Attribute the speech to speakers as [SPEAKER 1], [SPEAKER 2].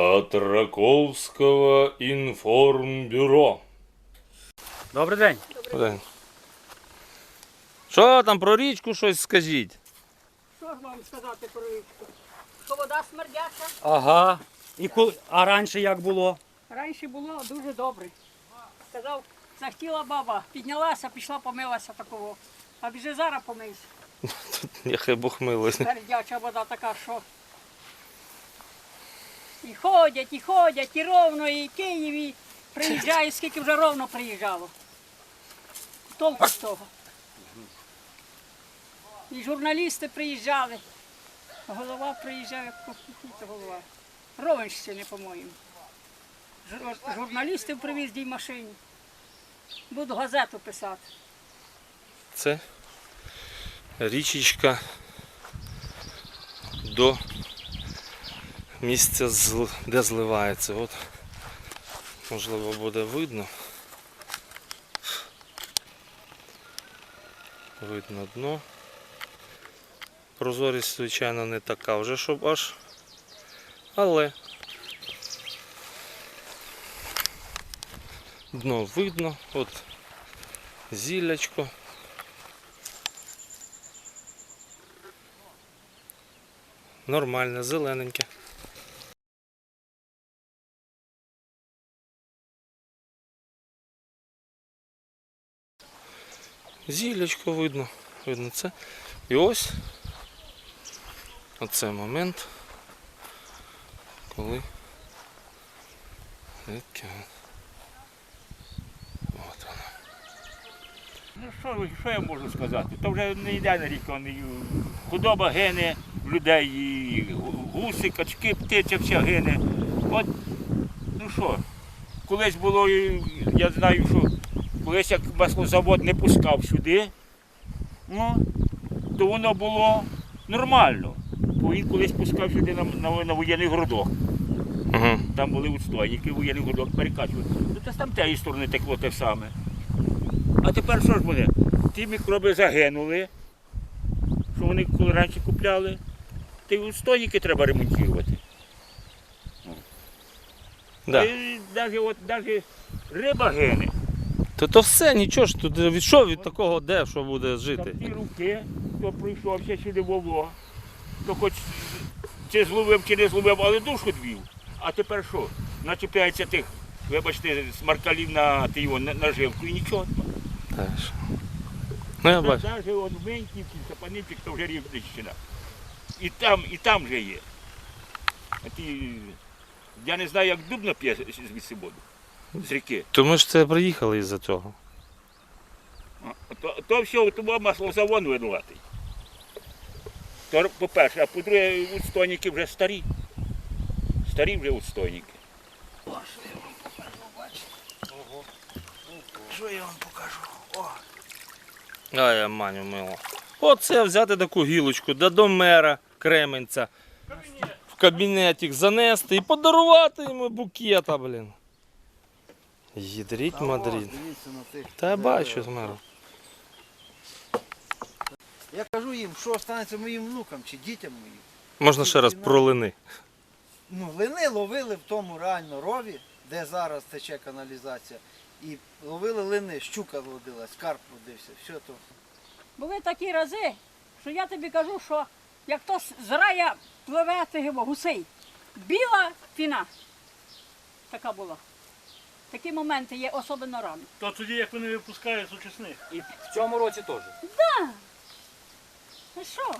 [SPEAKER 1] От Раковского інформбюро.
[SPEAKER 2] Добрий день.
[SPEAKER 1] День. Що там про річку щось скажіть?
[SPEAKER 3] Що ж вам сказати про річку? Що вода смердяча?
[SPEAKER 2] Ага. І коли... А раніше як було?
[SPEAKER 3] Раніше було дуже добре. Сказав, захотіла баба, піднялася, пішла, помилася такого. А вже зараз помийся.
[SPEAKER 1] Нехай Бог милує.
[SPEAKER 3] Смердяча вода така, що. І ходять, і ходять, і ровно, і Київ, і приїжджає, скільки вже ровно приїжджало. Толку з того. І журналісти приїжджали. Голова приїжджав, як кохнути голова. Ровенщини, по-моєму. Жур- Журналістів привіз дій машині. Буду газету писати.
[SPEAKER 1] Це річечка до місця, зл- де зливається. От, можливо, буде видно. Видно дно. Прозорість, звичайно, не така вже, щоб аж. Але дно видно. От зіллячко. Нормальне, зелененьке. Зіллячко видно. Видно це. І ось оце момент, коли. От воно.
[SPEAKER 4] Ну що, що я можу сказати? То вже не йде на рік, е, худоба гине, людей гуси, качки, птиця вся гине. От, ну що, колись було, я знаю, що колись як маслозавод не пускав сюди, ну, то воно було нормально. Бо він колись пускав сюди на, на, на воєнний городок.
[SPEAKER 1] Угу.
[SPEAKER 4] Там були відстойники, воєнний городок перекачували. Ну, то там тієї сторони текло те саме. А тепер що ж буде? Ті мікроби загинули, що вони коли раніше купляли. Й відстойники треба ремонтувати.
[SPEAKER 1] Да.
[SPEAKER 4] І навіть, от, навіть риба гине.
[SPEAKER 1] То то все, нічого ж тут від що від такого де що буде жити?
[SPEAKER 4] Там ті руки, хто прийшовся сюди вово, то хоч чи зловив, чи не зловив, але душу двів. А тепер що? Начіпляється тих, вибачте, смаркалів на, ти його, на наживку і нічого.
[SPEAKER 1] Теж. Ну я бачу.
[SPEAKER 4] Навіть от в Меньківці, Сапанівчик, то вже Рівненщина. І там, і там вже є. А ті, я не знаю, як Дубна п'є звідси воду, з ріки.
[SPEAKER 1] То ми ж це приїхали із-за цього.
[SPEAKER 4] А, То, то все, тому маслозавод винуватий. То, по-перше, а по-друге, відстойники вже старі. Старі вже відстойники.
[SPEAKER 1] А я маню мило. Оце взяти таку гілочку, да до мера Кременця. В кабінетик занести і подарувати йому букета, блін. Їдріть Мадрид. Та я бачу з мером.
[SPEAKER 5] Я кажу їм, що станеться моїм внукам чи дітям моїм.
[SPEAKER 1] Можна ще раз про лини.
[SPEAKER 5] Ну, лини ловили в тому реально рові, де зараз тече каналізація. І ловили лини, щука водилась, карп водився, все то.
[SPEAKER 3] Були такі рази, що я тобі кажу, що як то з рая пливе ти його, гусей. Біла фіна. Така була. Такі моменти є особливо рано.
[SPEAKER 6] То тоді, як вони випускають сучасних.
[SPEAKER 2] І в цьому році теж.
[SPEAKER 3] Так, Ну що?